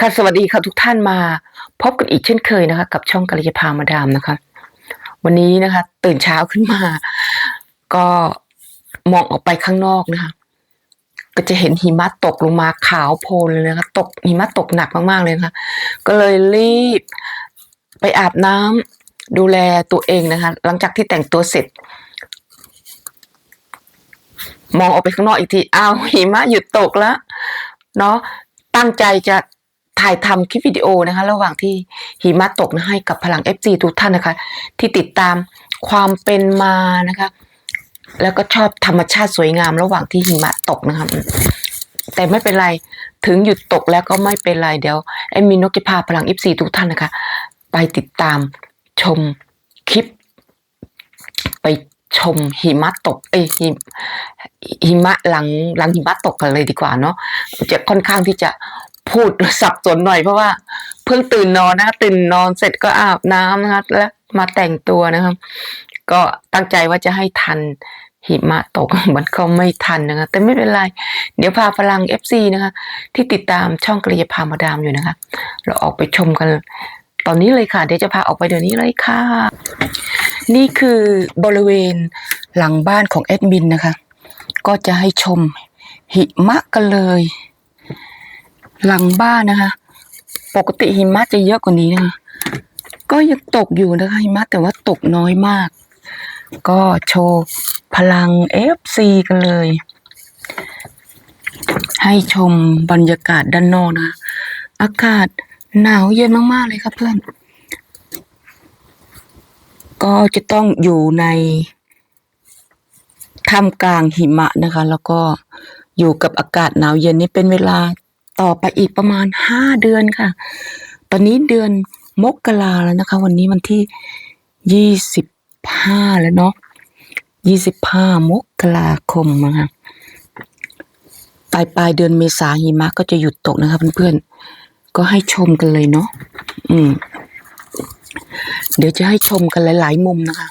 ค่ะสวัสดีค่ะทุกท่านมา พบกันอีกเช่นเคยนะคะ กับช่องกัลยาพามาดามนะคะ วันนี้นะคะ ตื่นเช้าขึ้นมา ก็มองออกไปข้างนอกนะคะ ก็จะเห็นหิมะตกลงมาขาวโพลนเลยนะคะ ตกหิมะตกหนักมากๆเลยนะคะ ก็เลยรีบไปอาบน้ำดูแลตัวเองนะคะ หลังจากที่แต่งตัวเสร็จ มองออกไปข้างนอกอีกทีอ้าวหิมะหยุดตกแล้วเนาะตั้งใจจะ ถ่ายทำคลิปวิดีโอนะคะ ระหว่างที่หิมะตกนะให้กับพลัง FC ทุกท่านนะคะ ที่ติดตามความเป็นมานะคะ แล้วก็ชอบธรรมชาติสวยงาม ระหว่างที่หิมะตกนะคะแต่ไม่เป็นไรถึงหยุดตกแล้วก็ไม่เป็นไรเดี๋ยวไอ้มีนกจะพาพลัง FC ทุกท่านนะคะ ไปติดตามชมคลิป ไปชมหิมะตก เอ้ยหิมหิมะหลังหลังหิมะตกกันเลยดีกว่าเนาะจะค่อนข้างที่จะ พูดสับสนหน่อยเพราะว่า เพิ่งตื่นนอนนะคะตื่นนอนเสร็จก็อาบน้ำนะคะแล้วมาแต่งตัวนะครับ ก็ตั้งใจว่าจะให้ทันหิมะตกมันก็ไม่ทันนะคะแต่ไม่เป็นไร เดี๋ยวพาพลัง FC นะคะ ที่ติดตามช่องกระยาพามาดามอยู่นะคะ เราออกไปชมกันตอนนี้เลยค่ะ เดี๋ยวจะพาออกไปเดี๋ยวนี้เลยค่ะ นี่คือบริเวณหลังบ้านของแอดมินนะคะ ก็จะให้ชมหิมะกันเลย หลังบ้านนะคะ ปกติหิมะจะเยอะกว่านี้นะคะ ก็ยังตกอยู่นะคะหิมะแต่ว่าตกน้อยมาก ก็โชว์พลัง FC กันเลย ให้ชมบรรยากาศด้านนอกนะ อากาศหนาวเย็นมาก ๆ เลยครับเพื่อน ก็จะต้องอยู่ในท่ามกลางหิมะนะคะ แล้วก็อยู่กับอากาศหนาวเย็นนี้เป็นเวลา ต่อไปอีกประมาณห้าเดือนค่ะ ตอนนี้เดือนมกราแล้วนะคะ วันนี้วันที่ยี่สิบห้าแล้วเนาะยี่สิบห้ามกราคมนะคะปลายปลายเดือนเมษาหิมะก็จะหยุดตกนะคะเพื่อนๆ ก็ให้ชมกันเลยเนาะอืม เดี๋ยวจะให้ชมกันหลาย ๆ มุมนะคะ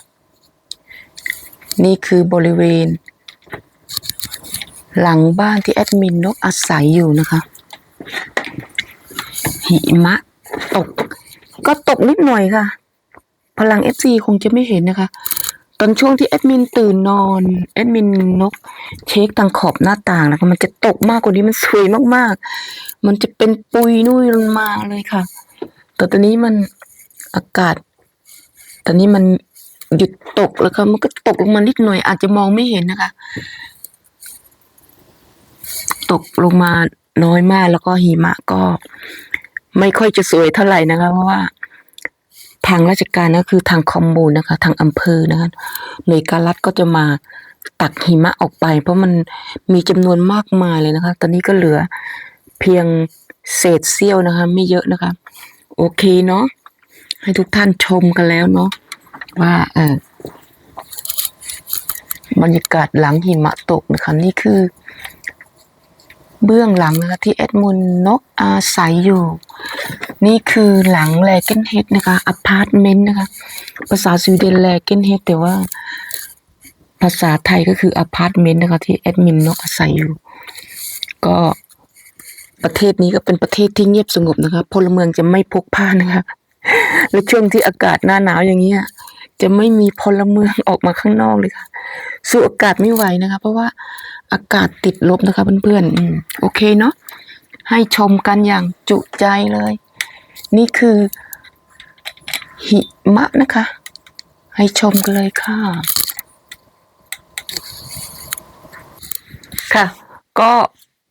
นี่คือบริเวณ หลังบ้านที่แอดมินนกอาศัยอยู่นะคะ หิมะตก ก็ตกนิดหน่อยค่ะ พลัง FC คงจะไม่เห็นนะคะ ตอนช่วงที่แอดมินตื่นนอนแอดมินนก เช็คทางขอบหน้าต่างนะคะมันจะตกมากกว่านี้มันสวยมากๆ มันจะเป็นปุยนุ่ยลงมาเลยค่ะ แต่ตอนนี้มันอากาศ ตอนนี้มันหยุดตกแล้วค่ะมันก็ตกลงมานิดหน่อย อาจจะมองไม่เห็นนะคะ ตกลงมา น้อยมากแล้วก็หิมะก็ ไม่ค่อยจะสวยเท่าไหร่นะคะ เพราะว่าทางราชการก็คือทางคอมมูนนะคะ ทางอำเภอนะคะหน่วยการรัฐก็จะมาตักหิมะออกไป เพราะมันมีจำนวนมากมายเลยนะคะ ตอนนี้ก็เหลือเพียงเศษเสี้ยวนะคะ ไม่เยอะนะคะ โอเคเนาะให้ทุกท่านชมกันแล้วเนาะว่าเออบรรยากาศหลังหิมะตกนะคะ นี่คือ เบื้องหลังนะคะที่แอดมุนนกอาศัยอยู่ นี่คือหลังแลเกนเฮดนะคะอพาร์ตเมนต์นะคะ ภาษาสวีเดนแลเกนเฮดแต่ว่า ภาษาไทยก็คืออพาร์ตเมนต์นะคะที่แอดมินนกอาศัยอยู่ ก็ประเทศนี้ก็เป็นประเทศที่เงียบสงบนะคะพลเมืองจะไม่พกพานะคะและช่วงที่อากาศหน้าหนาวอย่างเงี้ยจะไม่มีพลเมืองออกมาข้างนอกเลยค่ะ สู้อากาศไม่ไหวนะคะ เพราะว่า อากาศติดลบนะคะเพื่อนๆอืมโอเคเนาะให้ชมกันอย่างจุใจเลย นี่คือ หิมะนะคะ ให้ชมกันเลยค่ะ ค่ะ ก็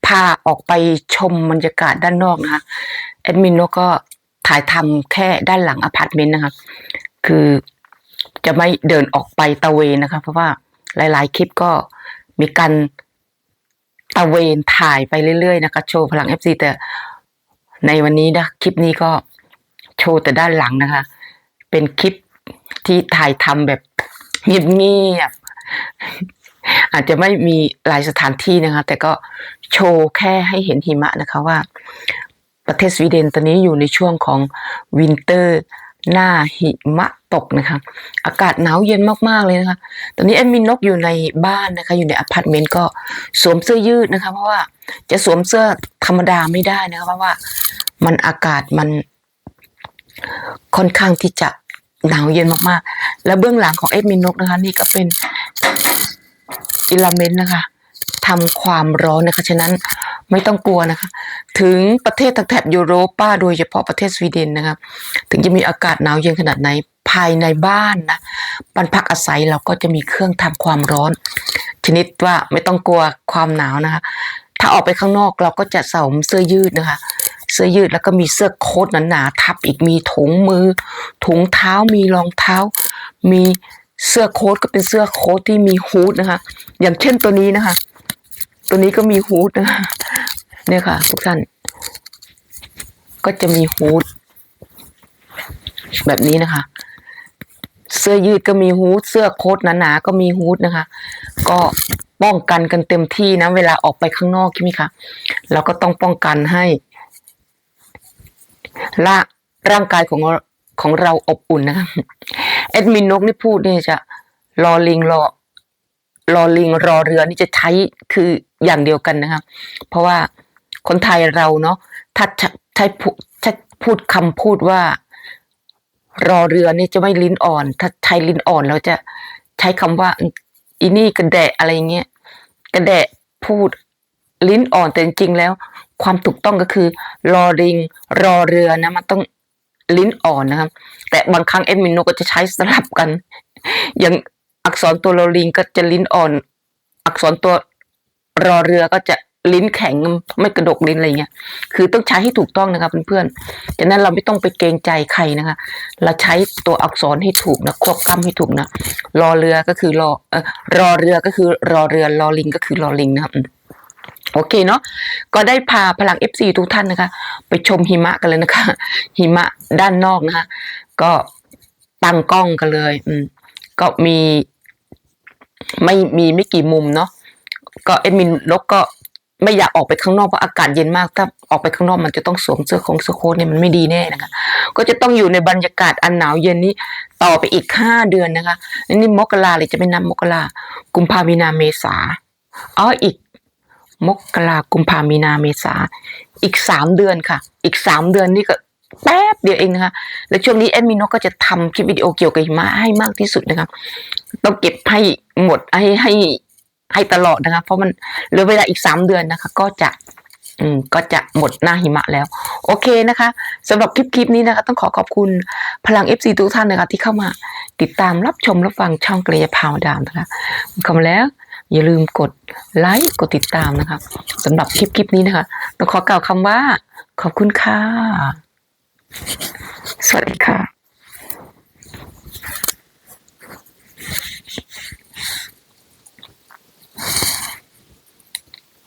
พาออกไปชมบรรยากาศด้านนอกนะคะแอดมินนกก็ถ่ายทำแค่ด้านหลังอพาร์ตเมนต์นะคะ คือจะไม่เดินออกไปตะเวนนะคะ เพราะว่าหลาย ๆ คลิปก็มีการ ตะเวนถ่ายไปเรื่อยๆนะคะ โชว์พลัง FC แต่ในวันนี้นะคลิปนี้ก็โชว์แต่ด้านหลังนะคะ เป็นคลิปที่ถ่ายทำแบบเงียบๆอาจจะไม่มีหลายสถานที่นะคะ แต่ก็โชว์แค่ให้เห็นหิมะนะคะว่า ประเทศสวีเดนตอนนี้อยู่ในช่วงของวินเตอร์ หน้าหิมะตกนะคะ อากาศหนาวเย็นมากๆเลยนะคะ ตอนนี้แอดมินนกอยู่ในบ้านนะคะ อยู่ในอพาร์ตเมนต์ก็สวมเสื้อยืดนะคะ เพราะว่าจะสวมเสื้อธรรมดาไม่ได้นะคะ เพราะว่ามันอากาศมันค่อนข้างที่จะหนาวเย็นมากๆ แล้วเบื้องหลังของเอ็ดมินนกนะคะ นี่ก็เป็นอิเลเมนต์นะคะทำความร้อนนะคะ ฉะนั้น ไม่ต้องกลัวนะคะ ถึงประเทศทางแถบยุโรปาโดยเฉพาะประเทศสวีเดนนะคะถึงจะมีอากาศหนาวเย็นขนาดไหนภายในบ้านนะบ้านพักอาศัยเราก็จะมีเครื่องทำความร้อน ชนิดว่าไม่ต้องกลัวความหนาวนะคะ ถ้าออกไปข้างนอกเราก็จะใส่เสื้อยืดนะคะ เสื้อยืดแล้วก็มีเสื้อโค้ทหนาๆทับอีกมีถุงมือ ถุงเท้ามีรองเท้า มีเสื้อโค้ทก็เป็นเสื้อโค้ทที่มีฮูดนะคะ อย่างเช่นตัวนี้นะคะ ตัวนี้ก็มีฮูดนะเนี่ยค่ะ ทุกท่าน ก็จะมีฮูดแบบนี้นะคะ เสื้อยืดก็มีฮูดเสื้อโค้ทหนาๆก็มีฮูดนะคะ ก็ป้องกันกันเต็มที่นะ เวลาออกไปข้างนอกใช่ไหมคะเราก็ต้องป้องกันให้ร่างร่างกายของของเราอบอุ่นนะคะแอดมินนกนี่พูดเนี่ยจะรอลิงรอ รอลิงรอเรือนี่จะใช้คืออย่างเดียวกันนะคะเพราะว่าคนไทยเราเนาะถ้าใช้พูดถ้พูดคำพูดว่า รอเรือนี่จะไม่ลิ้นอ่อน ถ้าใช้ลิ้นอ่อนเราจะใช้คำว่าอีนี่กระแดะอะไรเงี้ยกระแดะพูดลิ้นอ่อนแต่จริงๆแล้ว ความถูกต้องก็คือ รอลิง รอเรือนะมันต้องลิ้นอ่อนนะครับ แต่บางครั้งเอ็ดมินโนก็จะใช้สลับกัน อย่าง อักษรตัวรอลิงก็จะลิ้นอ่อน อักษรตัวรอเรือก็จะลิ้นแข็งไม่กระดกลิ้นอะไรเงี้ย คือต้องใช้ให้ถูกต้องนะครับเพื่อนๆฉะนั้นเราไม่ต้องไปเกรงใจใครนะคะ เราใช้ตัวอักษรให้ถูกนะ ควบกำให้ถูกนะ รอเรือก็คือรอเออรอเรือก็คือรอเรือ รอลิงก็คือรอลิงนะครับโอเคเนาะ ก็ได้พาพลัง FC ทุกท่านนะคะ ไปชมหิมะกันเลยนะคะ หิมะด้านนอกนะคะ ก็ตั้งกล้องกันเลย อืม ก็มี ไม่มีไม่กี่มุมเนาะก็เอ็ดมินนกก็ไม่อยากออกไปข้างนอกเพราะอากาศเย็นมาก ถ้าออกไปข้างนอกมันจะต้องสวมเสื้อคงเสื้อโค้ทเนี่ยมันไม่ดีแน่นะคะ ก็จะต้องอยู่ในบรรยากาศอันหนาวเย็นนี้ต่อไปอีกห้าเดือนนะคะนนี่มกราเลยจะไม่นับมกรากุมภามีนาเมษาอ๋ออีก มกรากุมภามีนาเมษาอีกสามเดือนค่ะ อีกสามเดือนนี่ก็ แป๊บเดียวเองนะคะและช่วงนี้แอดมินกก็จะทำคลิปวิดีโอเกี่ยวกับหิมะให้มากที่สุดนะคะต้องเก็บให้หมดให้ให้ให้ตลอดนะคะ เพราะมันเหลือเวลาอีกสามเดือนนะคะ ก็จะอืมก็จะหมดหน้าหิมะแล้ว โอเคนะคะสำหรับคลิปคลิปนี้นะคะ ต้องขอขอบคุณพลัง FC ทุกท่านนะคะ ที่เข้ามาติดตามรับชมรับฟังช่องเกรยพาวดามนะคะขอบคุณแล้ว อย่าลืมกดไลค์กดติดตามนะคะสำหรับคลิปคลิปนี้นะคะ ต้องขอกล่าวคำว่า ขอบคุณค่ะ สวัสดีค่ะ